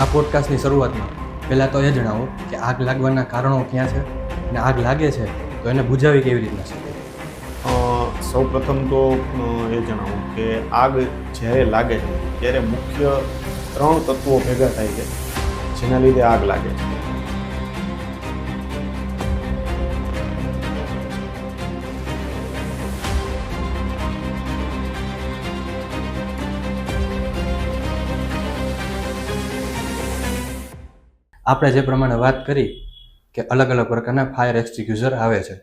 આ પોડકાસ્ટની શરૂઆતમાં પહેલાં તો એ જણાવો કે આગ લાગવાના કારણો ક્યાં છે અને આગ લાગે છે તો એને બુજાવી કેવી રીતના છે સૌ પ્રથમ તો એ જણાવું કે આગ જ્યારે લાગે છે, ત્યારે મુખ્ય ત્રણ તત્વો ભેગા થાય છે, જેના લીધે આગ લાગે છે. આપણે જે પ્રમાણે વાત કરી કે અલગ અલગ પ્રકારના ફાયર એક્સટિંગ્યુઝર આવે છે,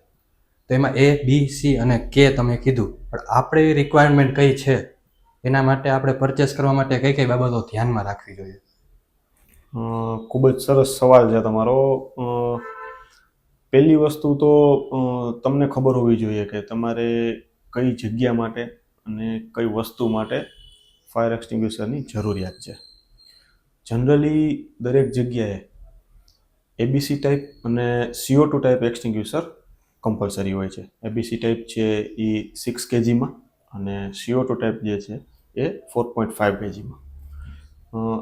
તો એમાં એ બી સી અને કે તમે કીધું. પણ આપણે રિક્વાયરમેન્ટ કઈ છે? એના માટે આપણે પરચેસ કરવા માટે કઈ કઈ બાબતો ધ્યાનમાં રાખવી જોઈએ? ખૂબ જ સરસ સવાલ છે તમારો. પહેલી વસ્તુ તો તમને ખબર હોવી જોઈએ કે તમારે કઈ જગ્યા માટે અને કઈ વસ્તુ માટે ફાયર એક્સટિંગ્યુશરની જરૂરિયાત છે. જનરલી દરેક જગ્યાએ એબીસી ટાઈપ અને CO two type extinguisher compulsory હોય છે. એબીસી ટાઈપ છે એ સિક્સ કેજીમાં અને સીઓ ટુ ટાઈપ જે છે એ ફોર પોઈન્ટ ફાઇવ કેજીમાં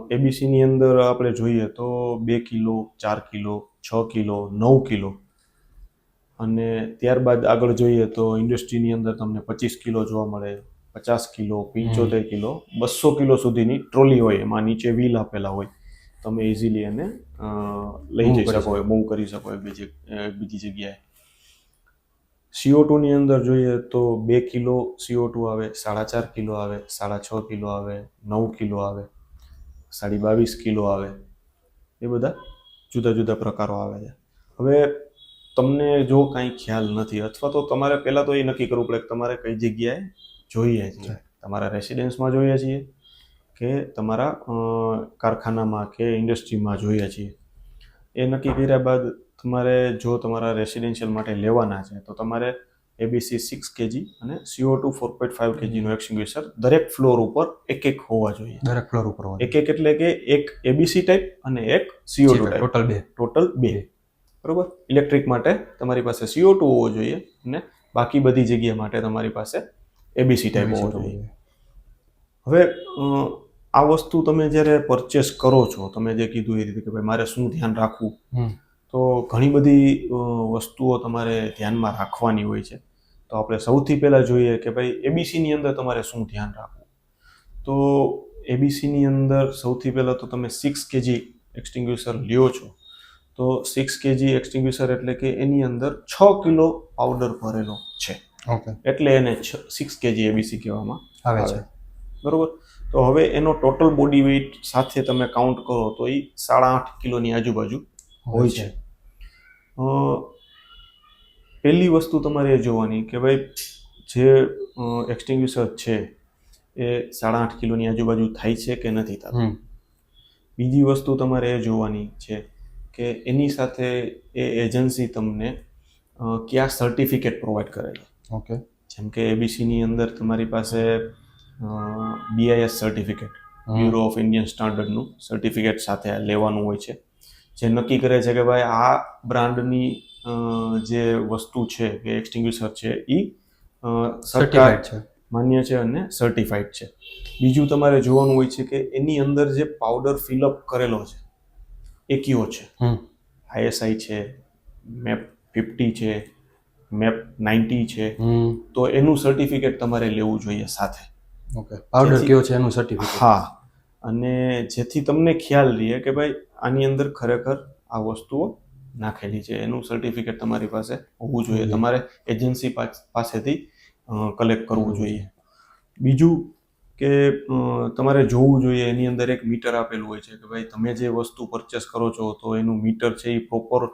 એબીસીની અંદર આપણે જોઈએ તો બે કિલો ચાર કિલો છ કિલો નવ કિલો અને ત્યારબાદ આગળ જોઈએ તો ઇન્ડસ્ટ્રીની અંદર તમને પચીસ કિલો જોવા મળે પચાસ કિલો પંચોતેર કિલો બસો કિલો સુધીની ટ્રોલી હોય એમાં નીચે વ્હીલ આપેલા હોય. તમે ઇઝીલી એને લઈ જઈ શકો. મૂવ કરી શકો બીજી બીજી જગ્યાએ. સીઓ ટુની અંદર જોઈએ તો બે કિલો સીઓ ટુ આવે સાડા ચાર કિલો આવે સાડા છ કિલો આવે નવ કિલો આવે સાડી બાવીસ કિલો આવે. એ બધા જુદા જુદા પ્રકારો આવે છે. હવે તમને જો કાંઈ ખ્યાલ નથી અથવા તો તમારે પહેલાં તો એ નક્કી કરવું પડે કે તમારે કઈ જગ્યાએ જોઈએ છીએ. તમારા રેસિડેન્સમાં જોઈએ છીએ. કે તમારા કારખાનામાં કે ઇન્ડસ્ટ્રીમાં જોઈએ છીએ. એ નક્કી કર્યા બાદ તમારે જો તમારા રેસિડેન્શિયલ માટે લેવાના છે તો તમારે એબીસી સિક્સ કેજી અને CO two four point five કેજીનું extinguisher દરેક ફ્લોર ઉપર એક એક હોવા જોઈએ. દરેક ફ્લોર ઉપર એક એક એટલે કે એક એબીસી ટાઈપ અને એક સીઓ ટુ ટાઈપ ટોટલ બે. ટોટલ બે. બરોબર? ઇલેક્ટ્રિક માટે તમારી પાસે સીઓ ટુ હોવો જોઈએ અને બાકી બધી જગ્યા માટે તમારી પાસે એબીસી ટાઈપ હોવો જોઈએ. હવે આ વસ્તુ તમે જ્યારે પરચેસ કરો છો તમે જે કીધું એ રીતે કે ભાઈ મારે શું ધ્યાન રાખવું તો ઘણી બધી વસ્તુઓ તમારે ધ્યાનમાં રાખવાની હોય છે. તો આપણે સૌથી પહેલાં જોઈએ કે ભાઈ એબીસીની અંદર તમારે શું ધ્યાન રાખવું? તો એબીસીની અંદર સૌથી પહેલાં તો તમે સિક્સ કેજી એક્સટિંગ્યુશર લ્યો છો. તો સિક્સ કેજી એક્સટિંગ્યુશર એટલે કે એની અંદર છ કિલો પાવડર ભરેલો છે. ઓકે એટલે એને સિક્સ કેજી એબીસી કહેવામાં આવે આવે. છે. બરોબર? તો હવે એનો ટોટલ બોડી વેઇટ સાથે તમે કાઉન્ટ કરો તો એ સાડા આઠ કિલોની આજુબાજુ હોય છે. પહેલી વસ્તુ તમારે એ જોવાની કે ભાઈ જે એક્સટિંગ્યુશર છે એ સાડા આઠ કિલોની આજુબાજુ થાય છે કે નથી થતું? બીજી વસ્તુ તમારે એ જોવાની છે કે એની સાથે એ એજન્સી તમને કયા સર્ટિફિકેટ પ્રોવાઈડ કરે છે ઓકે જેમ કે એબીસીની અંદર તમારી પાસે BIS certificate bureau of Indian સ્ટાન્ડર્ડનું certificate સાથે લેવાનું હોય છે. જે નક્કી કરે છે કે ભાઈ આ બ્રાન્ડની જે વસ્તુ છે કે એક્સટિંગ્યુશર છે એ સરકાર સર્ટિફાઈડ છે. માન્ય છે અને સર્ટિફાઈડ છે. બીજું તમારે જોવાનું હોય છે કે એની અંદર જે પાવડર ફિલઅપ કરેલો છે એ કયો છે? હમ. આઈએસઆઈ છે મેપ ફિફ્ટી છે મેપ નાઇન્ટી છે. તો એનું સર્ટિફિકેટ તમારે લેવું જોઈએ સાથે. ઓકે પાવડર કયો છે એનું સર્ટિફિકેટ હા. અને જેથી તમને ખ્યાલ રહે કે ભાઈ આની અંદર ખરેખર આ વસ્તુઓ નાખેલી છે. એનું સર્ટિફિકેટ તમારી પાસે હોવું જોઈએ. તમારે એજન્સી પાસેથી કલેક્ટ કરવું જોઈએ. બીજું કે તમારે જોવું જોઈએ એની અંદર એક મીટર આપેલું હોય છે કે ભાઈ તમે જે વસ્તુ પરચેસ કરો છો તો એનું મીટર છે એ પ્રોપર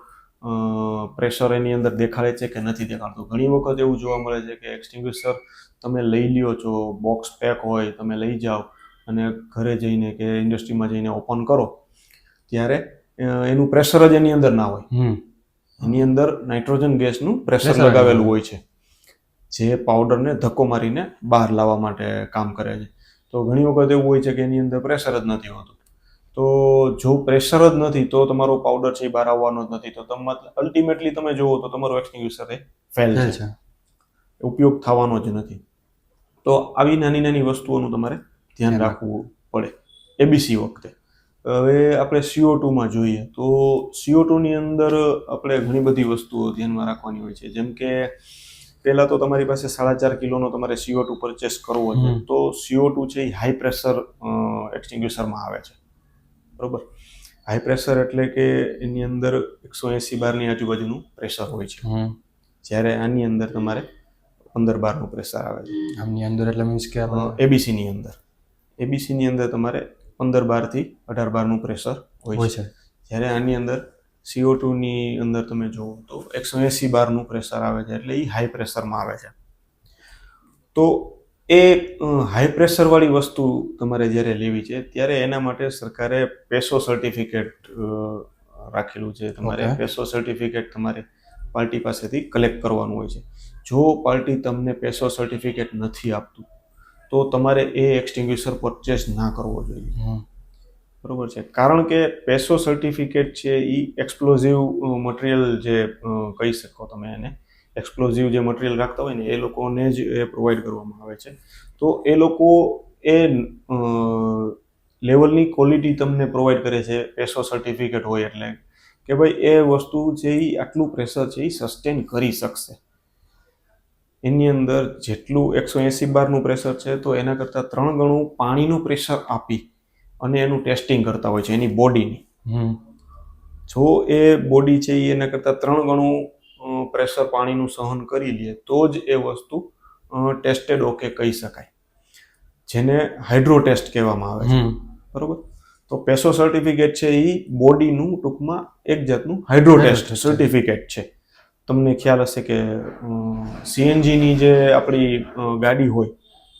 પ્રેશર એની અંદર દેખાડે છે કે નથી દેખાડતું? ઘણી વખત એવું જોવા મળે છે કે એક્સટિંગ્વિશર તમે લઈ લ્યો છો બોક્સ પેક હોય તમે લઈ જાઓ અને ઘરે જઈને કે ઇન્ડસ્ટ્રીમાં જઈને ઓપન કરો ત્યારે એનું પ્રેશર જ એની અંદર ના હોય. એની અંદર નાઇટ્રોજન ગેસનું પ્રેશર લગાવેલું. હોય છે. જે પાવડરને ધક્કો મારીને બહાર લાવવા માટે કામ કરે છે. તો ઘણી વખત એવું હોય છે કે એની અંદર પ્રેશર જ નથી હોતું. તો જો પ્રેશર જ નથી તો તમારો પાવડર છે એ બહાર આવવાનો જ નથી. તો તમે અલ્ટિમેટલી તમે જુઓ તો તમારું એક્સટિંગ્યુશર એ ફેલ છે. ઉપયોગ થવાનો જ નથી. તો આવી નાની નાની વસ્તુઓનું તમારે ધ્યાન ધ્યાન રાખવું પડે એબીસી વખતે. હવે આપણે સીઓ ટુમાં જોઈએ તો સીઓ ટુની અંદર આપણે ઘણી બધી વસ્તુઓ ધ્યાનમાં રાખવાની હોય છે. જેમ કે પહેલા તો તમારી પાસે સાડા ચાર કિલોનો તમારે સીઓ ટુ પરચેસ કરવો છે. તો સીઓ ટુ છે એ હાઈ પ્રેશર એક્સટિંગ્યુશરમાં આવે છે. બરોબર? હાઈ પ્રેશર એટલે કે એની અંદર એકસો એંસી બારની આજુબાજુનું પ્રેશર હોય છે. જ્યારે આની અંદર તમારે પંદર બારનું પ્રેશર આવે છે. આમની અંદર એટલે મીન્સ કે એબીસીની અંદર. એબીસીની અંદર તમારે પંદર બારથી અઢાર બારનું પ્રેશર હોય છે. જ્યારે આની અંદર સીઓ ટુની અંદર તમે જુઓ તો એકસો એંસી બારનું પ્રેશર આવે છે. એટલે એ હાઈ પ્રેશરમાં આવે છે. તો એ હાઈ પ્રેશરવાળી વસ્તુ તમારે જ્યારે લેવી છે ત્યારે એના માટે સરકારે પેસો સર્ટિફિકેટ રાખેલું છે. તમારે. પેસો સર્ટિફિકેટ તમારે પાર્ટી પાસેથી કલેક્ટ કરવાનું હોય છે. જો પાર્ટી તમને પેસો સર્ટિફિકેટ નથી આપતું તો તમારે એ એક્સટિંગ્વિશર પરચેસ ના કરવો જોઈએ. બરોબર છે? કારણ કે પેસો સર્ટિફિકેટ છે એ એક્સપ્લોઝિવ મટીરિયલ જે કહી શકો તમે એને એક્સપ્લોઝિવ જે મટીરિયલ રાખતા હોય ને એ લોકોને જ એ પ્રોવાઈડ કરવામાં આવે છે. તો એ લોકો એ લેવલની ક્વોલિટી તમને પ્રોવાઈડ કરે છે પેસો સર્ટિફિકેટ હોય એટલે કે ભાઈ એ વસ્તુ છે એ આટલું પ્રેશર છે એ સસ્ટેન કરી શકશે. એની અંદર જેટલું એકસો એંસી બારનું પ્રેશર છે તો એના કરતાં ત્રણ ગણું પાણીનું પ્રેશર આપી અને એનું ટેસ્ટિંગ કરતા હોય છે એની બોડીની જો એ બોડી છે એ એના કરતાં ત્રણ ગણું પ્રેશર પાણીનું સહન કરી લે તો જ એ વસ્તુ ટેસ્ટેડ ઓકે કહી શકાય. જેને હાઇડ્રો ટેસ્ટ કહેવામાં આવે છે. બરોબર? તો પેસો સર્ટિફિકેટ છે એ બોડીનું ટૂંકમાં એક જાતનું હાઇડ્રો ટેસ્ટ સર્ટિફિકેટ છે. તમને ખ્યાલ હશે કે સીએનજીની જે આપણી ગાડી હોય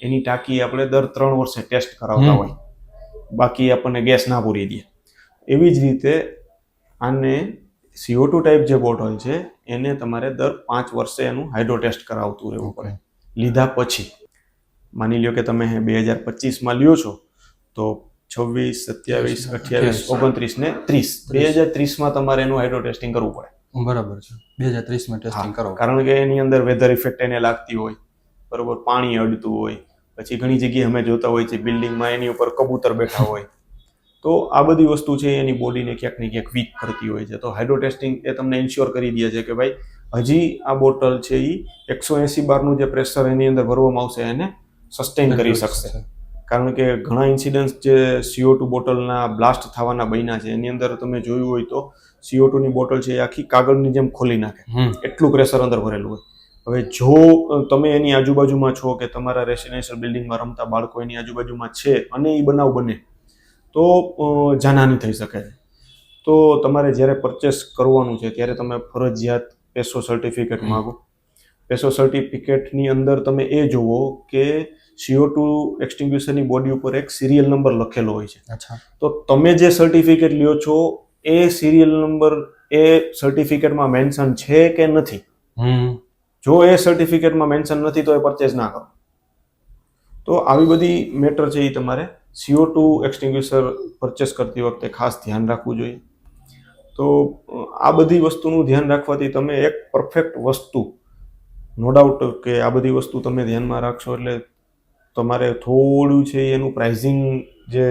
એની ટાંકી આપણે દર ત્રણ વર્ષે ટેસ્ટ કરાવતા હોય. બાકી આપણને ગેસ ના પૂરી દે. એવી જ રીતે આને સીઓ ટુ ટાઈપ જે બોટલ છે એને તમારે દર પાંચ વર્ષે એનું હાઇડ્રો ટેસ્ટ કરાવતું રહેવું પડે. લીધા પછી. માની લ્યો કે તમે બે હજાર પચીસમાં લ્યો છો તો છવ્વીસ સત્યાવીસ અઠ્યાવીસ ઓગણત્રીસ ને ત્રીસ. બે હજાર ત્રીસમાં તમારે એનું હાઇડ્રો ટેસ્ટિંગ કરવું પડે. બરાબર છે. બે હજાર ત્રીસમાં ટેસ્ટિંગ કરો. કારણ કે એની અંદર વેધર ઇફેક્ટ એને લાગતી હોય. બરોબર પાણી અડતું હોય. પછી ઘણી જગ્યાએ અમે જોતા હોય છે બિલ્ડિંગમાં એની ઉપર કબૂતર બેઠા હોય. તો આ બધી વસ્તુ છે એની બોડીને ક્યાંક ને ક્યાંક વીક કરતી હોય છે. તો હાઇડ્રો ટેસ્ટિંગ એ તમને ઇન્શ્યોર કરી દે છે કે ભાઈ હજી આ બોટલ છે એ એકસો એંસી બારનું જે પ્રેશર એની અંદર ભરવામાં આવશે એને સસ્ટેન કરી શકશે. કારણ કે ઘણા ઇન્સિડન્ટ્સ જે સીઓ ટુ બોટલના બ્લાસ્ટ થવાના બન્યા છે એની અંદર તમે જોયું હોય તો સીઓ ટુની બોટલ છે એ આખી કાગળની જેમ ખોલી નાખે. એટલું પ્રેશર અંદર ભરેલું હોય. હવે જો તમે એની આજુબાજુમાં છો કે તમારા રેસિડેન્શિયલ બિલ્ડિંગમાં રમતા બાળકો એની આજુબાજુમાં છે અને એ બનાવ બને તો જાનહાની થઈ શકે છે. તો તમારે જ્યારે પરચેસ કરવાનું છે ત્યારે તમે ફરજિયાત પેસો સર્ટિફિકેટ માગો. પેસો સર્ટિફિકેટની અંદર તમે એ જુઓ કે સીઓ ટુ એક્સટિંગ્યુશરની બોડી ઉપર એક સિરિયલ નંબર લખેલો હોય છે. અચ્છા. તો તમે જે સર્ટિફિકેટ લ્યો છો એ સિરિયલ નંબર એ સર્ટિફિકેટમાં મેન્શન છે કે નથી? જો એ સર્ટિફિકેટમાં મેન્શન નથી તો એ પરચેસ ના કરો. તો આવી બધી મેટર છે એ તમારે સીઓ ટુ એક્સટિંગ્વિશર પરચેસ કરતી વખતે ખાસ ધ્યાન રાખવું જોઈએ. તો આ બધી વસ્તુનું ધ્યાન રાખવાથી તમે એક પરફેક્ટ વસ્તુ નો ડાઉટ કે આ બધી વસ્તુ તમે ધ્યાનમાં રાખશો એટલે તમારે થોડું છે એનું પ્રાઇઝિંગ જે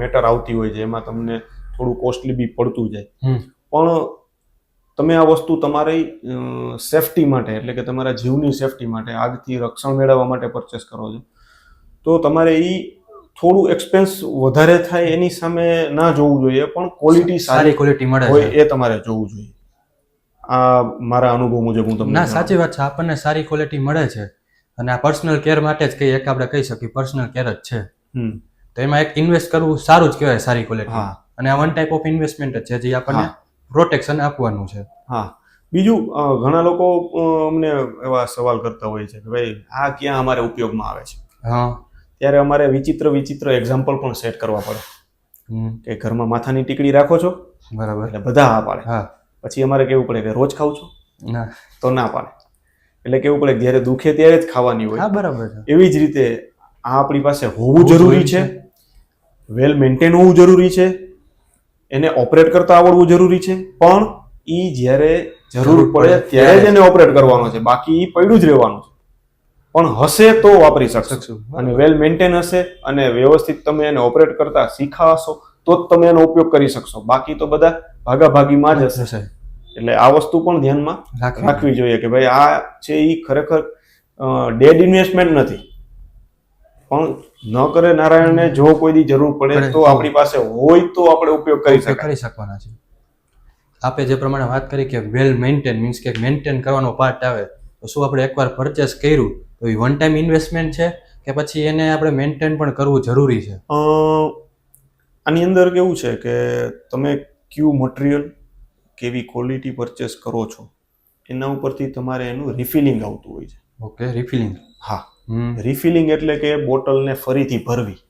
મેટર આવતી હોય છે એમાં તમને થોડું કોસ્ટલી બી પડતું જાય. પણ તમે આ વસ્તુ તમારી સેફટી માટે એટલે કે તમારા જીવની સેફટી માટે આગથી રક્ષણ મેળવવા માટે પરચેસ કરો છો. તો તમારે એ થોડું એક્સપેન્સ વધારે થાય એની સામે ના જોવું જોઈએ પણ ક્વોલિટી સારી ક્વોલિટી મળે હોય છે. એ તમારે જોવું જોઈએ. આ મારા અનુભવ મુજબ હું તમને ના સાચી વાત છે. આપણને સારી ક્વોલિટી મળે છે. અને આ પર્સનલ કેર માટે જ કઈ એક આપણે કહી શકીએ પર્સનલ કેર જ છે. હમ. તો એમાં એક ઇન્વેસ્ટ કરવું સારું જ કહેવાય સારી ક્વોલિટી અને આ વન ટાઈપ ઓફ ઇન્વેસ્ટમેન્ટ જ છે જે આપણને પ્રોટેક્શન આપવાનું છે. હા. બીજું ઘણા લોકો અમને એવા સવાલ કરતા હોય છે કે ભાઈ આ ક્યાં અમારે ઉપયોગમાં આવે છે? હા. ત્યારે અમારે વિચિત્ર વિચિત્ર એક્ઝામ્પલ પણ સેટ કરવા પડે. કે ઘરમાં માથાની ટીકડી રાખો છો બરાબર. એટલે બધા હા પાડે. હા. પછી અમારે કેવું પડે કે રોજ ખાવ છો ના. તો ના પાડે. એટલે કેવું પડે જ્યારે દુખે ત્યારે જ ખાવાની હોય. હા બરાબર એવી જ રીતે આ આપણી પાસે હોવું જરૂરી છે. વેલ મેન્ટેન હોવું જરૂરી છે. એને ઓપરેટ કરતા આવડવું જરૂરી છે. પણ એ જ્યારે જરૂર પડે ત્યારે જ એને ઓપરેટ કરવાનો છે. બાકી એ પડ્યું જ રહેવાનું છે. પણ હશે તો વાપરી શકશો. અને વેલ મેન્ટેન હશે અને વ્યવસ્થિત તમે એને ઓપરેટ કરતા શીખાશો તો જ તમે એનો ઉપયોગ કરી શકશો. બાકી તો બધા ભાગાભાગીમાં જ હશે. એટલે આ વસ્તુ પણ ધ્યાનમાં રાખવી. જોઈએ કે ભાઈ આ છે એ ખરેખર ડેડ ઇન્વેસ્ટમેન્ટ નથી. પણ ન કરે નારાયણને જો કોઈ દી જરૂર પડે તો. આપણી પાસે હોય તો આપણે ઉપયોગ કરી કરી શકવાના છે. આપે જે પ્રમાણે વાત કરી કે વેલ મેન્ટેન મીન્સ કે મેન્ટેન કરવાનો પાર્ટ આવે તો શું આપણે એકવાર પરચેસ કર્યું તો એ વન ટાઈમ ઇન્વેસ્ટમેન્ટ છે કે પછી એને આપણે મેન્ટેન પણ કરવું જરૂરી છે? આની અંદર કેવું છે કે તમે ક્યુ મટીરિયલ કેવી ક્વોલિટી પરચેસ કરો છો એના ઉપરથી તમારે એનું રિફિલિંગ આવતું હોય છે. ઓકે રિફિલિંગ હા. રિફિલિંગ એટલે કે બોટલને ફરીથી ભરવી.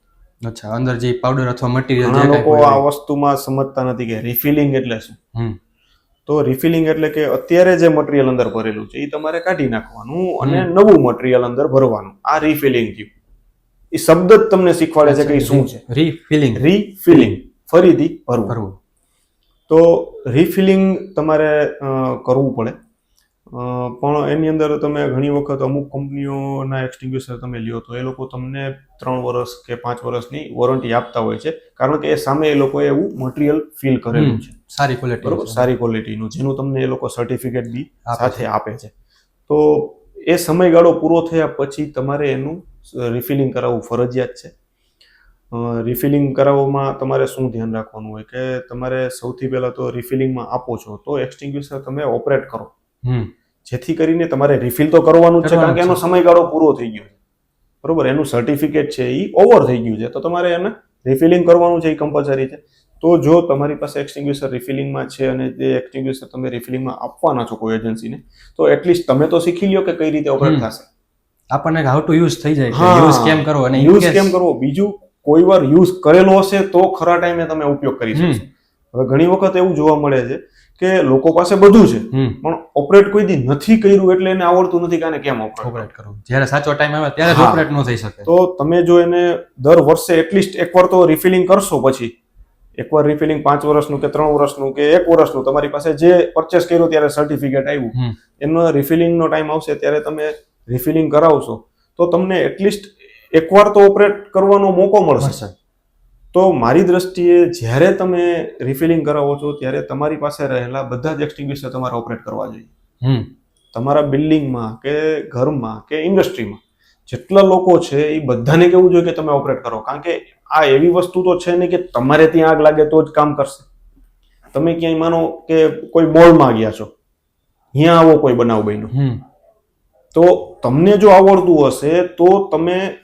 અચ્છા અંદર જે પાવડર અથવા મટીરિયલ ઘણા લોકો આ વસ્તુમાં સમજતા નથી કે રિફિલિંગ એટલે શું. તો રિફિલિંગ એટલે કે અત્યારે જે મટીરિયલ અંદર ભરેલું છે એ તમારે કાઢી નાખવાનું અને નવું મટીરિયલ અંદર ભરવાનું. આ રિફિલિંગ થયું. એ શબ્દ જ તમને શીખવાડે છે કે શું છે. રિફિલિંગ રિફિલિંગ ફરીથી ભરવું. તો રિફિલિંગ તમારે કરવું પડે. પણ એની અંદર તમે ઘણી વખત અમુક કંપનીઓના એક્સટિંગ્યુશર તમે લ્યો તો એ લોકો તમને ત્રણ વર્ષ કે પાંચ વર્ષની વોરંટી આપતા હોય છે. કારણ કે એ સામે એ લોકોએ એવું મટીરિયલ ફિલ કરેલું છે. સારી ક્વોલિટી બરોબર? સારી ક્વોલિટીનું જેનું તમને એ લોકો સર્ટિફિકેટ બી સાથે આપે છે. તો એ સમયગાળો પૂરો થયા પછી તમારે એનું રિફિલિંગ કરાવવું ફરજિયાત છે. રિફિલિંગ કરાવવામાં તમારે શું ધ્યાન રાખવાનું હોય? કે તમારે સૌથી પહેલાં તો રિફિલિંગમાં આપો છો તો એક્સટિંગ્યુશર તમે ઓપરેટ કરો. હમ. જેથી કરીને તમારે રિફિલ તો કરવાનું જ છે કારણ કે એનો સમયગાળો પૂરો થઈ ગયો છે. બરોબર? એનું સર્ટિફિકેટ છે એ ઓવર થઈ ગયું છે. તો તમારે એને રિફિલિંગ કરવાનું છે એ કમ્પલસરી છે. તો જો તમારી પાસે એક્સટિંગ્યુશર રિફિલિંગમાં છે અને જે એક્સટિંગ્યુશર તમે રિફિલિંગમાં આપવાના છો કોઈ એજન્સીને તો એટલીસ્ટ તમે તો શીખી લ્યો કે કઈ રીતે ઓપરેટ થશે. આપણને હાઉ ટુ યુઝ થઈ જાય. યુઝ કેમ કરવો અને યુઝ કેમ કરવો? બીજું કોઈ વાર યુઝ કરેલો હશે તો ખરા ટાઈમે તમે ઉપયોગ કરી શકો શકશો. હવે ઘણી વખત એવું જોવા મળે છે કે લોકો પાસે બધું છે પણ ઓપરેટ કોઈ દી નથી કર્યું એટલે એને આવડતું નથી કે આને કેમ ઓપરેટ કરવું. જ્યારે સાચો ટાઈમ આવે ત્યારે ઓપરેટ ન થઈ શકે. તો તમે જો એને દર વર્ષે એટલીસ્ટ એકવાર તો રિફિલિંગ કરશો પછી. એકવાર રિફિલિંગ પાંચ વર્ષનું કે ત્રણ વર્ષનું કે એક વર્ષનું. તમારી પાસે જે પરચેસ કર્યો ત્યારે સર્ટિફિકેટ આવ્યું. એમનો એનો રિફિલિંગનો ટાઈમ આવશે ત્યારે તમે રિફિલિંગ કરાવશો. તો તમને એટલીસ્ટ એકવાર તો ઓપરેટ કરવાનો મોકો મળશે. તો મારી દ્રષ્ટિએ જ્યારે તમે રિફિલિંગ કરાવો છો ત્યારે તમારી પાસે રહેલા બધા જ એક્સટિંગ્વિશર તમારે ઓપરેટ કરવા જોઈએ. હમ. તમારા બિલ્ડિંગમાં કે ઘરમાં કે ઇન્ડસ્ટ્રીમાં જેટલા લોકો છે એ બધાને કેવું જોઈએ કે તમે ઓપરેટ કરો. કારણ કે આ એવી વસ્તુ તો છે નહીં કે તમારે ત્યાં આગ લાગે તો જ કામ કરશે. તમે ક્યાંય માનો કે કોઈ મોલમાં ગયા છો અહીંયા આવો કોઈ બનાવ બન્યો. હમ. તો તમને જો આવડતું હશે તો તમે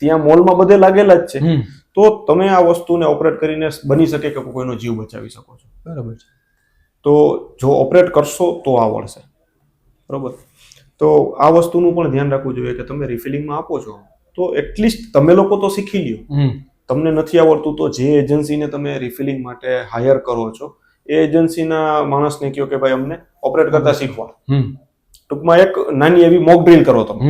ત્યાં મોલમાં બધે લાગેલા જ છે. તો તમે આ વસ્તુને ઓપરેટ કરીને બની શકે કે કોઈનો જીવ બચાવી શકો છો? બરાબર છે. તો જો ઓપરેટ કરશો તો આવડશે બરાબર? તો આ વસ્તુનું પણ ધ્યાન રાખવું જોઈએ કે તમે રિફિલિંગમાં આપો છો. તો એટલીસ્ટ તમે લોકો તો શીખી લ્યો. તમને નથી આવડતું તો જે એજન્સીને તમે રિફિલિંગ માટે હાયર કરો છો એ એજન્સીના માણસને કહો કે ભાઈ અમને ઓપરેટ કરતા શીખવા ટૂંકમાં એક નાની એવી મોક ડ્રીલ કરો તમે.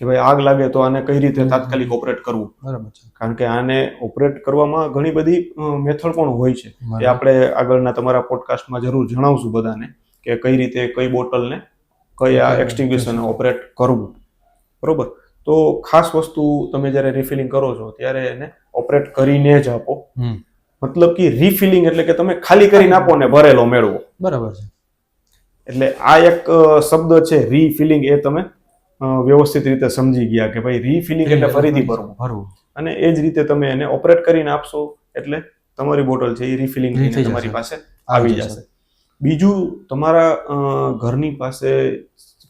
કે ભાઈ આગ લાગે તો આને કઈ રીતે તાત્કાલિક ઓપરેટ કરવું? બરાબર છે. કારણ કે આને ઓપરેટ કરવામાં ઘણી બધી મેથડ પણ હોય છે. એ આપણે આગળના તમારા પોડકાસ્ટમાં જરૂર જણાવશું બધાને કે કઈ રીતે કઈ બોટલને કયા એક્સટિંગ્યુશન ઓપરેટ કરવું. બરોબર? તો ખાસ વસ્તુ તમે જ્યારે રિફિલિંગ કરો છો ત્યારે એને ઓપરેટ કરીને જ આપો. મતલબ કે રિફિલિંગ એટલે કે તમે ખાલી કરીને આપો ને ભરેલો મેળવો. બરાબર છે. એટલે આ એક શબ્દ છે રીફિલિંગ એ તમે વ્યવસ્થિત રીતે સમજી ગયા કે ભાઈ રીફિલિંગ એટલે ફરીથી ભરવું. ભરવું. અને એ જ રીતે તમે એને ઓપરેટ કરીને આપશો એટલે તમારી બોટલ છે એ રિફિલિંગ થઈ થઈને તમારી પાસે આવી જશે. બીજું તમારા ઘરની પાસે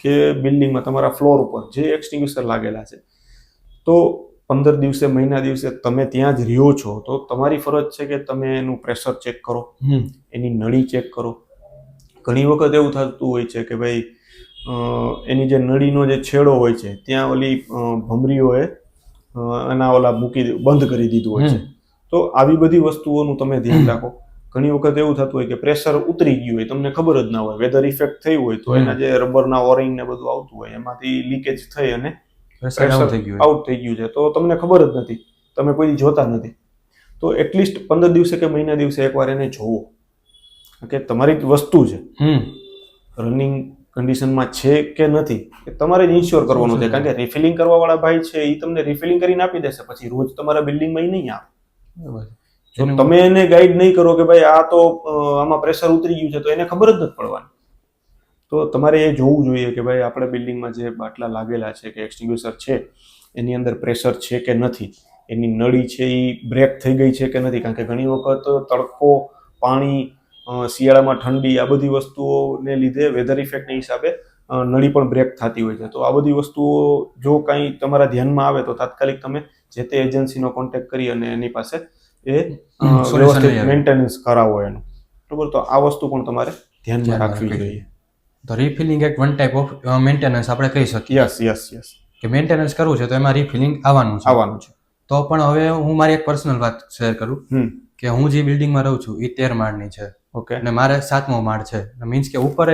કે બિલ્ડિંગમાં તમારા ફ્લોર ઉપર જે એક્સટિંગ્યુશર લાગેલા છે તો પંદર દિવસે મહિના દિવસે તમે ત્યાં જ રહ્યો છો તો તમારી ફરજ છે કે તમે એનું પ્રેશર ચેક કરો એની નળી ચેક કરો. ઘણી વખત એવું થતું હોય છે કે ભાઈ એની જે નળીનો જે છેડો હોય છે ત્યાં ઓલી ભમરીઓએ એના ઓલા મૂકી બંધ કરી દીધું હોય છે. તો આવી બધી વસ્તુઓનું તમે ધ્યાન રાખો. ઘણી વખત એવું થતું હોય કે પ્રેશર ઉતરી ગયું હોય તમને ખબર જ ના હોય વેધર ઇફેક્ટ થઈ હોય તો એના જે રબરના ઓરિંગ ને બધું આવતું હોય એમાંથી લીકેજ થઈ અને પ્રેશર આઉટ થઈ ગયું છે. તો તમને ખબર જ નથી. તમે કોઈ જોતા નથી. તો એટલીસ્ટ પંદર દિવસે કે મહિના દિવસે એકવાર એને જોવો. કે તમારી વસ્તુ છે. હમ. રનિંગ કન્ડિશનમાં છે કે નથી એ તમારે જ ઇન્શ્યોર કરવાનું છે. કારણ કે રિફિલિંગ કરવાવાળા ભાઈ છે એ તમને રિફિલિંગ કરીને આપી દેશે. પછી રોજ તમારા બિલ્ડિંગમાં ઈ નહીં આવે. છે. તમે એને ગાઈડ નહીં કરો કે ભાઈ આ તો આમાં પ્રેશર ઉતરી ગયું છે તો એને ખબર જ નથી પડવાની. તો તમારે એ જોવું જોઈએ કે ભાઈ આપણે બિલ્ડિંગમાં જે બાટલા લાગેલા છે કે એક્સટિંગ્યુશર છે એની અંદર પ્રેશર છે કે નથી? એની નળી છે એ બ્રેક થઈ ગઈ છે કે નથી? કારણ કે ઘણી વખત તડકો પાણી શિયાળામાં ઠંડી આ બધી વસ્તુઓને લીધે વેધર ઇફેક્ટના હિસાબે નળી પણ બ્રેક થતી હોય છે. તો આ બધી વસ્તુઓ જો કાંઈ તમારા ધ્યાનમાં આવે તો તાત્કાલિક તમે જે તે એજન્સીનો કોન્ટેક્ટ કરી અને એની પાસે એ વ્યવસ્થિત મેન્ટેનન્સ કરાવો એનું. બરોબર? તો આ વસ્તુ પણ તમારે ધ્યાનમાં રાખવી જોઈએ. તો રિફિલિંગ એક વન ટાઈપ ઓફ મેન્ટેનન્સ આપણે કહી શકીએ. યસ યસ યસ કે મેન્ટેનન્સ કરવું છે તો એમાં રિફિલિંગ આવવાનું છે. આવવાનું છે. તો પણ હવે હું મારી એક પર્સનલ વાત શેર કરું કે હું જે બિલ્ડિંગમાં રહું છું એ તેર માળની છે. ઓકે. અને મારે સાતમો માળ છે. મીન્સ કે ઉપર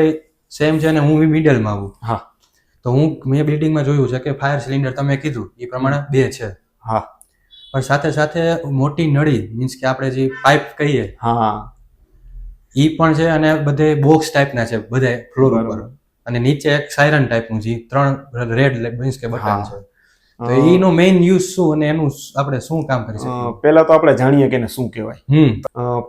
સેમ છે અને હું મિડલમાં આવું. હા. તો હું મેં બિલ્ડિંગમાં જોયું છે કે ફાયર સિલિન્ડર તમે કીધું એ પ્રમાણે બે છે. હા. પણ સાથે સાથે મોટી નળી મીન્સ કે આપણે જે પાઇપ કહીએ હા. એ પણ છે અને બધે બોક્સ ટાઈપના છે બધે ફ્લોર ઉપર. અને નીચે એક સાયરન ટાઈપનું જે ત્રણ રેડ મીન્સ કે બટન છે. તો એનો મેઇન યુઝ શું અને એનું આપણે શું કામ કરી શકીએ? પહેલા તો આપણે જાણીએ કે એને શું કહેવાય.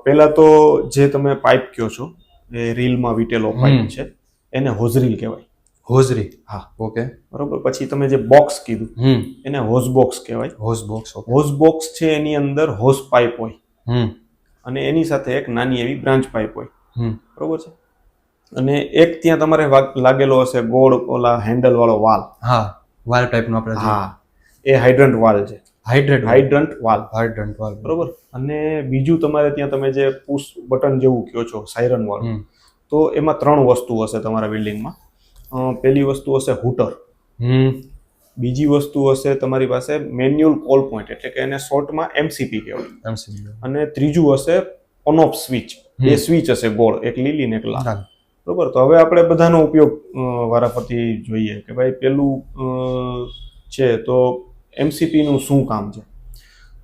પહેલા તો જે તમે પાઇપ કહો છો એ રીલમાં વીટેલો પાઇપ છે એને હોઝરીલ કહેવાય. હોઝરી. હા. ઓકે. બરોબર? પછી તમે જે બોક્સ કીધું એને હોઝ બોક્સ કહેવાય. હોઝ બોક્સ હોઝ બોક્સ છે એની અંદર હોઝ પાઇપ હોય. હમ. અને એની સાથે એક નાની એવી બ્રાન્ચ પાઇપ હોય. બરોબર છે? અને એક ત્યાં તમારે લાગેલો હશે ગોળ ઓલા હેન્ડલ વાળો વાલ. હા. વાલ ટાઈપનો આપણે હા. એ હાઇડ્રન્ટ વાલ છે. Hydrate hydrant valve. Hydrant valve. બરોબર? અને બીજું તમારે ત્યાં તમે જે પુશ બટન જેવું કહો છો સાયરન વાલ તો એમાં ત્રણ વસ્તુ હશે તમારા બિલ્ડિંગમાં. પહેલી વસ્તુ હશે હૂટર. બીજી વસ્તુ હશે તમારી પાસે મેન્યુઅલ કોલ પોઈન્ટ એટલે કે એને શોર્ટમાં એમસીપી કહેવાય. અને ત્રીજું હશે ઓન ઓફ સ્વિચ. બે સ્વિચ હશે ગોળ એક લીલી ને એક લાલ. બરોબર તો હવે આપણે બધાનો ઉપયોગ વારાફરતી જોઈએ કે ભાઈ પેલું છે તો એમસીપીનું નું શું કામ છે?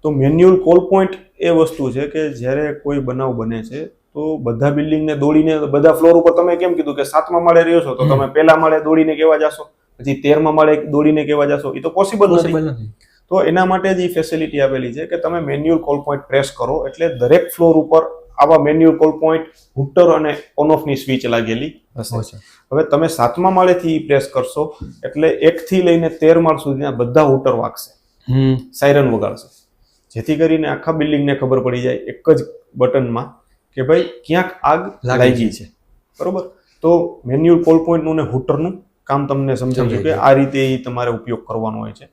તો મેન્યુઅલ કોલ પોઈન્ટ એ વસ્તુ છે કે જ્યારે કોઈ બનાવ બને છે તો બધા બિલ્ડિંગને દોડીને બધા ફ્લોર ઉપર તમે કેમ કીધું કે સાતમા માળે રહ્યો છો તો તમે પહેલા માળે દોડીને કેવા જાશો? પછી તેરમા માળે દોડીને કેવા જાશો? એ તો પોસિબલ નથી. પોસિબલ નથી. તો એના માટે જ એ ફેસિલિટી આપેલી છે કે તમે મેન્યુઅલ કોલ પોઈન્ટ પ્રેસ કરો એટલે દરેક ફ્લોર ઉપર આવા મેન્યુઅલ કોલ પોઈન્ટ હુટર અને ઓન ઓફની સ્વિચ લાગેલી. હશે. છે હવે તમે સાતમા માળેથી પ્રેસ કરશો એટલે એકથી લઈને તેર માળ સુધીના બધા હુટર વાગશે. સાયરન વગાડશે. જેથી કરીને આખા બિલ્ડિંગને ખબર પડી જાય એક જ બટનમાં કે ભાઈ ક્યાંક આગ લાગી છે. બરોબર? તો મેન્યુઅલ કોલ પોઈન્ટનું ને હુટરનું કામ તમને સમજાવ્યું કે આ રીતે તમારે ઉપયોગ કરવાનો હોય છે.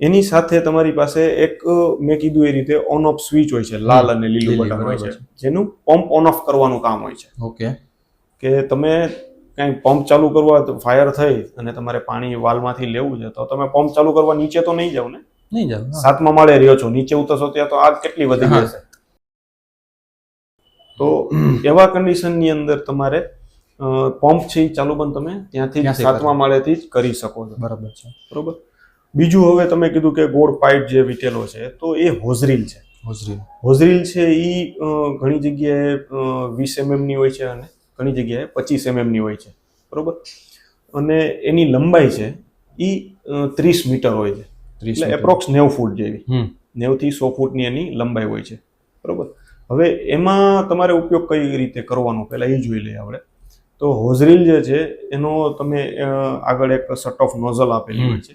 એની સાથે તમારી પાસે એક મેં કીધું એ રીતે ઓન ઓફ સ્વિચ હોય છે લાલ અને લીલું બટન હોય છે. જેનું પંપ ઓન ઓફ કરવાનું કામ હોય છે. ઓકે. કે તમે કાંઈ પંપ ચાલુ કરવા ફાયર થઈ અને તમારે પાણી વાલમાંથી લેવું છે તો તમે પંપ ચાલુ કરવા નીચે તો નહીં જાવ ને? નહીં જાવ. સાતમા માળે રહ્યો છો નીચે ઉતરશો ત્યાં તો આગ કેટલી વધી જશે? તો એવા કન્ડિશનની અંદર તમારે પંપ છે ચાલુ પણ તમે ત્યાંથી સાતમા માળેથી જ કરી શકો છો. બરાબર છે. બરોબર? બીજું હવે તમે કીધું કે ગોળ પાઇપ જે વીટેલો છે તો એ હોઝરીલ છે. હોઝરીલ. હોઝરીલ છે એ ઘણી જગ્યાએ વીસ એમએમની હોય છે અને ઘણી જગ્યાએ પચીસ એમએમની હોય છે. બરોબર? અને એની લંબાઈ છે એ ત્રીસ મીટર હોય છે. એટલે એપ્રોક્સ નેવ ફૂટ જેવી. નેવથી સો ફૂટની એની લંબાઈ હોય છે. બરોબર? હવે એમાં તમારે ઉપયોગ કઈ રીતે કરવાનો? પહેલાં એ જોઈ લઈએ આપણે. તો હોઝરીલ જે છે એનો તમે આગળ એક સટ ઓફ નોઝલ આપેલી હોય છે.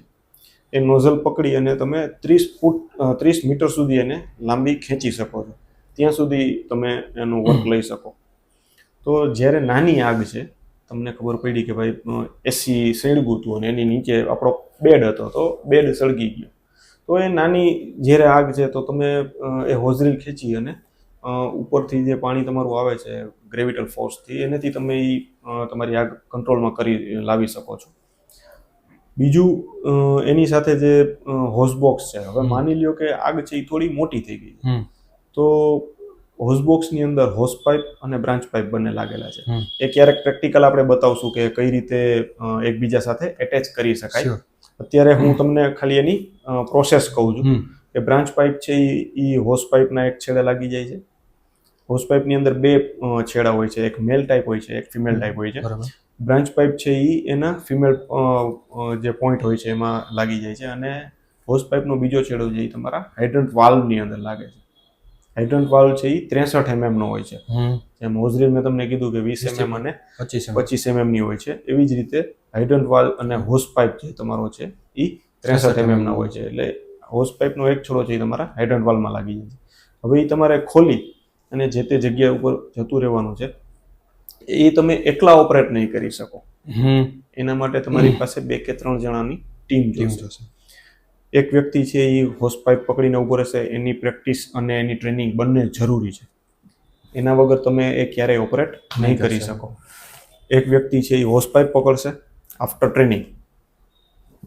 એ નોઝલ પકડી અને તમે ત્રીસ ફૂટ ત્રીસ મીટર સુધી એને લાંબી ખેંચી શકો છો. ત્યાં સુધી તમે એનું વર્ક લઈ શકો. તો જ્યારે નાની આગ છે, તમને ખબર પડી કે ભાઈ એસી સળગું હતું અને એની નીચે આપણો બેડ હતો, તો બેડ સળગી ગયો. તો એ નાની જ્યારે આગ છે, તો તમે એ હોઝરીલ ખેંચી અને ઉપરથી જે પાણી તમારું આવે છે, ગ્રેવિટલ ફોર્સથી, એનાથી તમે એ તમારી આગ કંટ્રોલમાં કરી, લાવી શકો છો. બીજું એની સાથે જે હોસબોક્સ છે. હવે માની લ્યો કે આગ છે એ થોડી મોટી થઈ ગઈ. તો હોસબોક્સની અંદર હોસ પાઇપ અને બ્રાન્ચ પાઇપ બંને લાગેલા છે. એ ક્યારેક પ્રેક્ટિકલ આપણે બતાવશું કે કઈ રીતે એકબીજા સાથે એટેચ કરી શકાય. અત્યારે હું તમને ખાલી એની પ્રોસેસ કહું છું કે બ્રાન્ચ પાઇપ છે એ હોસ પાઇપના એક છેડે લાગી જાય છે. હોસ પાઇપની અંદર બે છેડા હોય છે. એક મેલ ટાઈપ હોય છે એક ફિમેલ ટાઈપ હોય છે. બ્રાન્ચ પાઇપ છે એ એના ફિમેલ જે પોઈન્ટ હોય છે એમાં લાગી જાય છે અને હોસ પાઇપનો બીજો છેડો છે એ તમારા હાઇડ્રન્ટ વાલ્વની અંદર લાગે છે. હાઇડ્રન્ટ વાલ્વ છે એ ત્રેસઠ એમએમનો હોય છે. એમ જેમ હોઝરીલ મેં તમને કીધું કે વીસ એમએમ અને પચીસ પચીસ એમએમ હોય છે. એવી જ રીતે હાઇડ્રન્ટ વાલ્વ અને હોસ પાઇપ જે તમારો છે એ ત્રેસઠ એમએમનો હોય છે. એટલે હોસ પાઇપનો એક છોડો છે એ તમારા હાઇડ્રન્ટ વાલ્વમાં લાગી જાય છે. હવે એ તમારે ખોલી અને જે તે જગ્યા ઉપર જતું રહેવાનું છે એ તમે એકલા ઓપરેટ નહીં કરી શકો. એના માટે તમારી પાસે બે કે ત્રણ જણાની ટીમ જોશે. એક વ્યક્તિ છે એ હોસ પાઇપ પકડીને ઊભો રહેશે એની પ્રેક્ટિસ અને એની ટ્રેનિંગ બંને જરૂરી છે. એના વગર તમે એ ક્યારેય ઓપરેટ નહીં કરી શકો. એક વ્યક્તિ છે એ હોસ પાઇપ પકડશે આફ્ટર ટ્રેનિંગ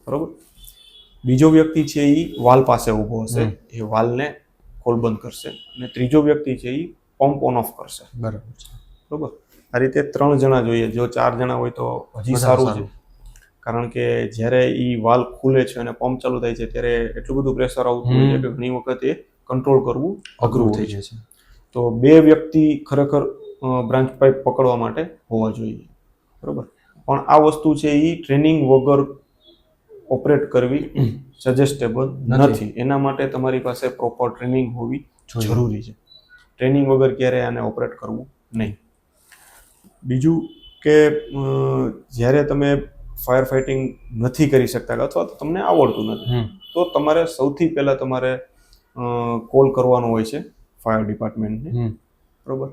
બરોબર? બીજો વ્યક્તિ છે એ વાલ પાસે ઊભો હશે. એ વાલને ખોલ બંધ કરશે. અને ત્રીજો વ્યક્તિ છે એ પંપ ઓન ઓફ કરશે. બરાબર છે. બરોબર? આ રીતે ત્રણ જણા જોઈએ. જો ચાર જણા હોય તો હજી સારું છે. કારણ કે જ્યારે એ વાલ ખુલે છે અને પંપ ચાલુ થાય છે ત્યારે એટલું બધું પ્રેશર આવતું હોય છે કે ઘણી વખત એ કંટ્રોલ કરવું અઘરું થઈ જાય છે તો બે વ્યક્તિ ખરેખર બ્રાન્ચ પાઇપ પકડવા માટે હોવા જોઈએ. બરોબર? પણ આ વસ્તુ છે એ ટ્રેનિંગ વગર ઓપરેટ કરવી સજેસ્ટેબલ નથી. નથી. એના માટે તમારી પાસે પ્રોપર ટ્રેનિંગ હોવી જરૂરી છે. ટ્રેનિંગ વગર ક્યારેય આને ઓપરેટ કરવું નહીં. બીજું કે જ્યારે તમે ફાયર ફાઇટિંગ નથી કરી શકતા અથવા તો તમને આવડતું નથી તો તમારે સૌથી પહેલાં તમારે કોલ કરવાનો હોય છે ફાયર ડિપાર્ટમેન્ટને બરોબર?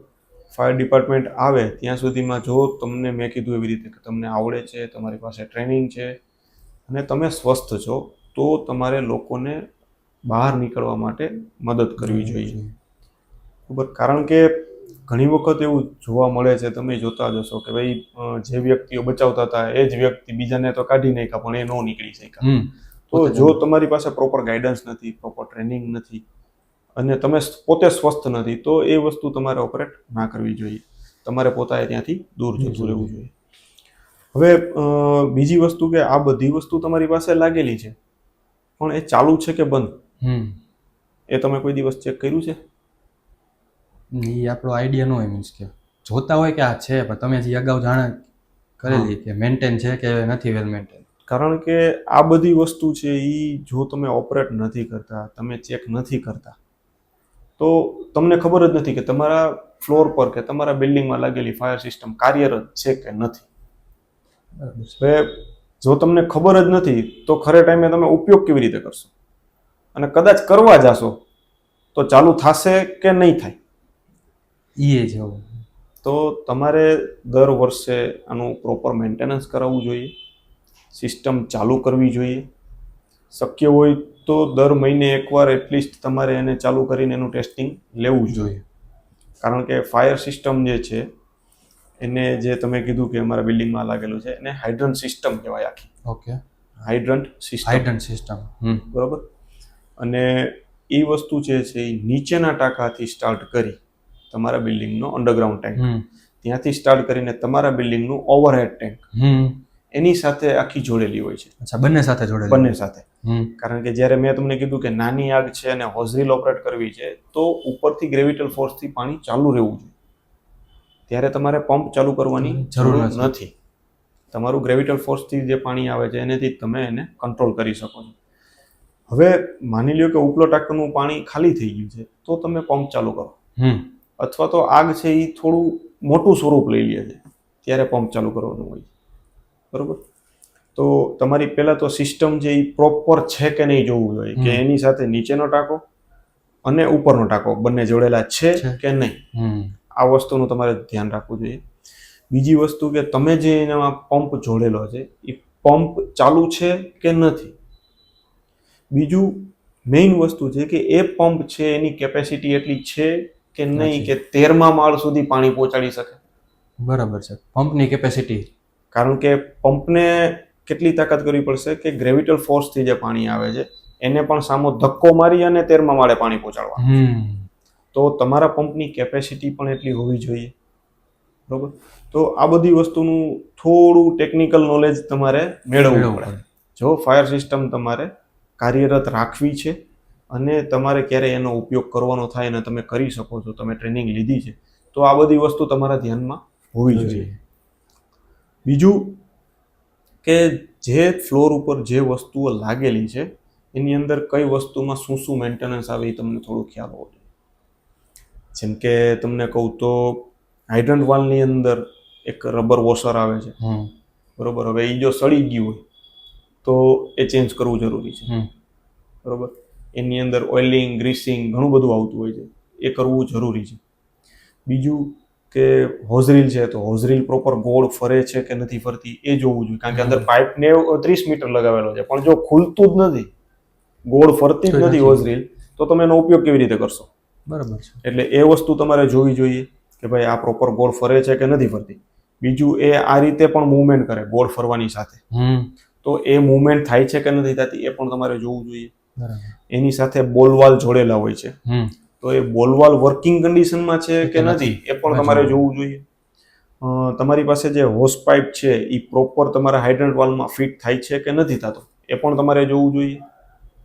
ફાયર ડિપાર્ટમેન્ટ આવે ત્યાં સુધીમાં જો તમને મેં કીધું એવી રીતે કે તમને આવડે છે તમારી પાસે ટ્રેનિંગ છે અને તમે સ્વસ્થ છો તો તમારે લોકોને બહાર નીકળવા માટે મદદ કરવી જોઈએ. બરાબર? કારણ કે ઘણી વખત એવું જોવા મળે છે તમે જોતા જશો કે ભાઈ જે વ્યક્તિઓ બચાવતા હતા એ જ વ્યક્તિ બીજાને તો કાઢી નાખ્યા પણ એ ન નીકળી શક્યા. તો જો તમારી પાસે પ્રોપર ગાઈડન્સ નથી પ્રોપર ટ્રેનિંગ નથી અને તમે પોતે સ્વસ્થ નથી તો એ વસ્તુ તમારે ઓપરેટ ના કરવી જોઈએ. તમારે પોતાએ ત્યાંથી દૂર જતું રહેવું જોઈએ. હવે બીજી વસ્તુ કે આ બધી વસ્તુ તમારી પાસે લાગેલી છે પણ એ ચાલુ છે કે બંધ? હમ. એ તમે કોઈ દિવસ ચેક કર્યું છે? એ આપણો આઈડિયા ન હોય મીન્સ કે. જોતા હોય કે આ છે પણ તમે જે અગાઉ જાણે કરેલી કે મેન્ટેન છે કે નથી વેલ મેન્ટેન કારણ કે આ બધી વસ્તુ છે એ જો તમે ઓપરેટ નથી કરતા તમે ચેક નથી કરતા તો તમને ખબર જ નથી કે તમારા ફ્લોર પર કે તમારા બિલ્ડિંગમાં લાગેલી ફાયર સિસ્ટમ કાર્યરત છે કે નથી. હવે જો તમને ખબર જ નથી તો ખરે ટાઈમે તમે ઉપયોગ કેવી રીતે કરશો? અને કદાચ કરવા જાશો તો ચાલુ થશે કે નહીં થાય? ઈ જેવું તો તમારે દર વર્ષે આનું પ્રોપર મેન્ટેનન્સ કરાવવું જોઈએ સિસ્ટમ ચાલુ કરવી જોઈએ. શક્ય હોય તો દર મહિને એકવાર એટલીસ્ટ તમારે એને ચાલુ કરીને એનું ટેસ્ટિંગ લેવું જોઈએ. કારણ કે ફાયર સિસ્ટમ જે છે એને જે તમે કીધું કે અમારા બિલ્ડિંગમાં લાગેલું છે એને હાઇડ્રન્ટ સિસ્ટમ કહેવાય આખી. Okay hydrant system hydrant system બરોબર? અને એ વસ્તુ જે છે એ નીચેના ટાંકાથી સ્ટાર્ટ કરી તમારા બિલ્ડિંગનો અંડરગ્રાઉન્ડ ટેન્ક ત્યાંથી સ્ટાર્ટ કરીને તમારા બિલ્ડિંગનું ઓવરહેડ ટેન્ક એની સાથે આખી જોડેલી હોય છે. અચ્છા બંને સાથે જોડે બંને સાથે. કારણ કે જ્યારે મેં તમને કીધું કે નાની આગ છે અને હોઝરીલ ઓપરેટ કરવી છે તો ઉપરથી ગ્રેવિટલ ફોર્સથી પાણી ચાલુ રહેવું જોઈએ. ત્યારે તમારે પંપ ચાલુ કરવાની જરૂર નથી. તમારું ગ્રેવિટલ ફોર્સથી જે પાણી આવે છે એનેથી તમે એને કંટ્રોલ કરી શકો છો. હવે માની લ્યો કે ઉપલો ટાંકનું પાણી ખાલી થઈ ગયું છે તો તમે પંપ ચાલુ કરો. અથવા તો આગ છે એ થોડું મોટું સ્વરૂપ લઈ લે છે ત્યારે પંપ ચાલુ કરવાનું હોય બરોબર? તો તમારી પહેલાં તો સિસ્ટમ જે એ પ્રોપર છે કે નહીં જોવું જોઈએ કે એની સાથે નીચેનો ટાંકો અને ઉપરનો ટાંકો બંને જોડેલા છે. કે નહીં? આ વસ્તુનું તમારે ધ્યાન રાખવું જોઈએ. બીજી વસ્તુ કે તમે જે એનામાં પંપ જોડેલો છે એ પંપ ચાલુ છે કે નથી? બીજું મેઇન વસ્તુ છે કે એ પંપ છે એની કેપેસિટી એટલી છે કે નહીં કે તેરમા માળ સુધી પાણી પહોંચાડી શકે. બરાબર છે. પંપની કેપેસિટી કારણ કે પંપને કેટલી તાકાત કરવી પડશે કે ગ્રેવિટલ ફોર્સથી જે પાણી આવે છે એને પણ સામો ધક્કો મારી અને તેરમા માળે પાણી પહોંચાડવા. તો તમારા પંપની કેપેસિટી પણ એટલી હોવી જોઈએ. બરોબર? તો આ બધી વસ્તુનું થોડું ટેકનિકલ નોલેજ તમારે મેળવવું પડે. જો ફાયર સિસ્ટમ તમારે કાર્યરત રાખવી છે અને તમારે ક્યારે એનો ઉપયોગ કરવાનો થાય અને તમે કરી શકો છો તમે ટ્રેનિંગ લીધી છે તો આ બધી વસ્તુ તમારા ધ્યાનમાં હોવી જોઈએ. બીજું કે જે ફ્લોર ઉપર જે વસ્તુઓ લાગેલી છે એની અંદર કઈ વસ્તુમાં શું શું મેન્ટેનન્સ આવે એ તમને થોડું ખ્યાલ હોવો જોઈએ. જેમ કે તમને કહું તો હાઇડ્રન્ટ વાલની અંદર એક રબર વોશર આવે છે. બરોબર? હવે એ જો સડી ગયું હોય તો એ ચેન્જ કરવું જરૂરી છે. બરોબર? એની અંદર ઓઇલિંગ ગ્રીસિંગ ઘણું બધું આવતું હોય છે. એ કરવું જરૂરી છે. બીજું કે હોઝરીલ છે તો હોઝરીલ પ્રોપર ગોળ ફરે છે કે નથી ફરતી એ જોવું જોઈએ. કારણ કે અંદર પાઇપને ત્રીસ મીટર લગાવેલો છે. પણ જો ખુલતું જ નથી ગોળ ફરતી જ નથી. હોઝરીલ તો તમે એનો ઉપયોગ કેવી રીતે કરશો? બરાબર છે. એટલે એ વસ્તુ તમારે જોવી જોઈએ કે ભાઈ આ પ્રોપર ગોળ ફરે છે કે નથી ફરતી. બીજું એ આ રીતે પણ મૂવમેન્ટ કરે ગોળ ફરવાની સાથે. તો એ મૂવમેન્ટ થાય છે કે નથી થતી એ પણ તમારે જોવું જોઈએ. એની સાથે બોલવાલ જોડેલા હોય છે. તો એ બોલવાલ વર્કિંગ કન્ડિશનમાં છે કે નથી? એ પણ તમારે જોવું. જોઈએ. તમારી પાસે જે હોસ પાઇપ છે એ પ્રોપર તમારા હાઇડ્રન્ટ વાલમાં ફિટ થાય છે કે નથી થતો? એ પણ તમારે જોવું જોઈએ.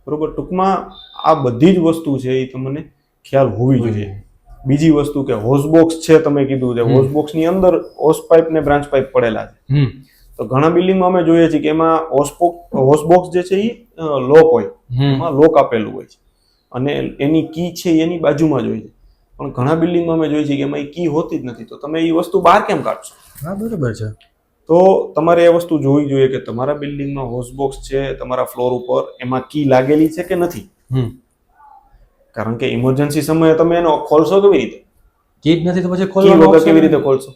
બરોબર? ટૂંકમાં આ બધી જ વસ્તુ છે એ તમને ખ્યાલ હોવી જોઈએ. બીજી વસ્તુ કે હોસ બોક્સ છે તમે કીધું છે. હોસ બોક્સની અંદર હોસ પાઇપ ને બ્રાન્ચ પાઇપ પડેલા છે. તો ઘણા બિલ્ડિંગમાં અમે જોઈએ છીએ કે એમાં હોસ હોસ જે છે એ લોક હોય. એમાં લોક આપેલું હોય છે. અને એની કી છે એની બાજુમાં જ હોય છે. પણ ઘણા બિલ્ડિંગમાં અમે જોઈએ છીએ કે એમાં એ કી હોતી જ નથી. તો તમે એ વસ્તુ બહાર કેમ કાઢશો? હા બરાબર છે. તો તમારે એ વસ્તુ જોવી જોઈએ કે તમારા બિલ્ડિંગમાં હોસબોક્સ છે તમારા ફ્લોર ઉપર એમાં કી લાગેલી છે કે નથી? કારણ કે ઇમરજન્સી સમયે તમે એનો ખોલશો કેવી રીતે? કીટ નથી તો પછી કી option કેવી રીતે ખોલશો?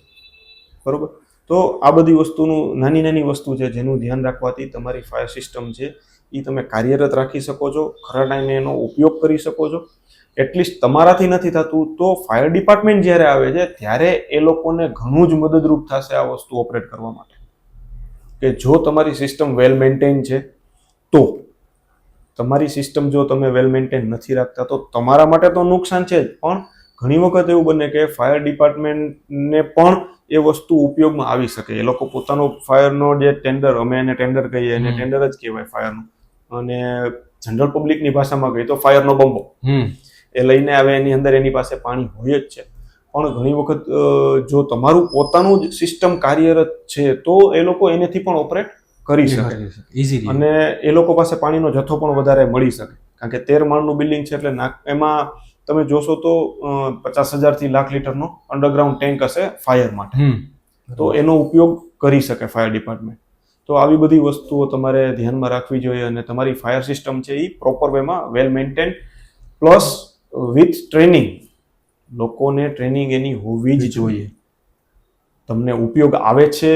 બરોબર? તો આ બધી વસ્તુનું નાની નાની વસ્તુ છે, જેનું ધ્યાન રાખવાથી તમારી ફાયર સિસ્ટમ છે એ તમે કાર્યરત રાખી શકો છો, ખરા ટાઈમે એનો ઉપયોગ કરી શકો છો. એટલીસ્ટ તમારાથી નથી થતું, તો ફાયર ડિપાર્ટમેન્ટ જ્યારે આવે છે, ત્યારે એ લોકોને ઘણું જ મદદરૂપ થશે આ વસ્તુ ઓપરેટ કરવા માટે. કે જો તમારી સિસ્ટમ વેલ મેન્ટેન છે, તો તમારી સિસ્ટમ જો તમે વેલ મેન્ટેન નથી રાખતા, તો તમારા માટે તો નુકસાન છે જ, પણ ઘણી વખત એવું બને કે ફાયર ડિપાર્ટમેન્ટને પણ એ વસ્તુ ઉપયોગમાં આવી શકે. એ લોકો પોતાનો ફાયરનો જે ટેન્ડર અમે એને ટેન્ડર કહીએ એને ટેન્ડર જ કહેવાય ફાયરનું અને જનરલ પબ્લિકની ભાષામાં કહીએ તો ફાયરનો બંબો. હમ. એ લઈને આવે એની અંદર એની પાસે પાણી હોય જ છે. પણ ઘણી વખત જો તમારું પોતાનું જ સિસ્ટમ કાર્યરત છે તો એ લોકો એનેથી પણ ઓપરેટ કરી શકે. અને એ લોકો પાસે પાણીનો જથ્થો પણ વધારે મળી શકે. કારણ કે તેર માળનું બિલ્ડિંગ છે એટલે નાક એમાં તમે જોશો તો પચાસ હજારથી લાખ લીટરનો અંડરગ્રાઉન્ડ ટેન્ક હશે ફાયર માટે. તો એનો ઉપયોગ કરી શકે ફાયર ડિપાર્ટમેન્ટ તો આવી બધી વસ્તુઓ તમારે ધ્યાનમાં રાખવી જોઈએ અને તમારી ફાયર સિસ્ટમ છે એ proper વેમાં well maintain plus with training લોકોને ટ્રેનિંગ એની હોવી જ જોઈએ. તમને ઉપયોગ આવે છે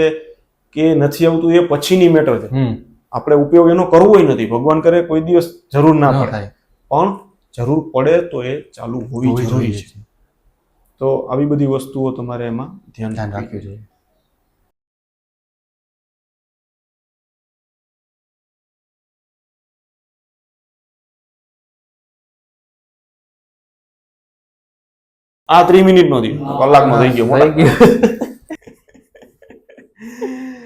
કે નથી આવતું એ પછીની મેટર છે. આપણે ઉપયોગ એનો કરવો નથી. ભગવાન કરે કોઈ દિવસ જરૂર ના પડે. થાય. પણ જરૂર પડે તો એ ચાલુ હોવી જરૂરી છે. તો આવી બધી વસ્તુઓ તમારે એમાં ધ્યાન ધ્યાન રાખવું જોઈએ. આ ત્રી મિનિટ નો થયો કલાકમાં થઈ ગયો થઈ ગયું.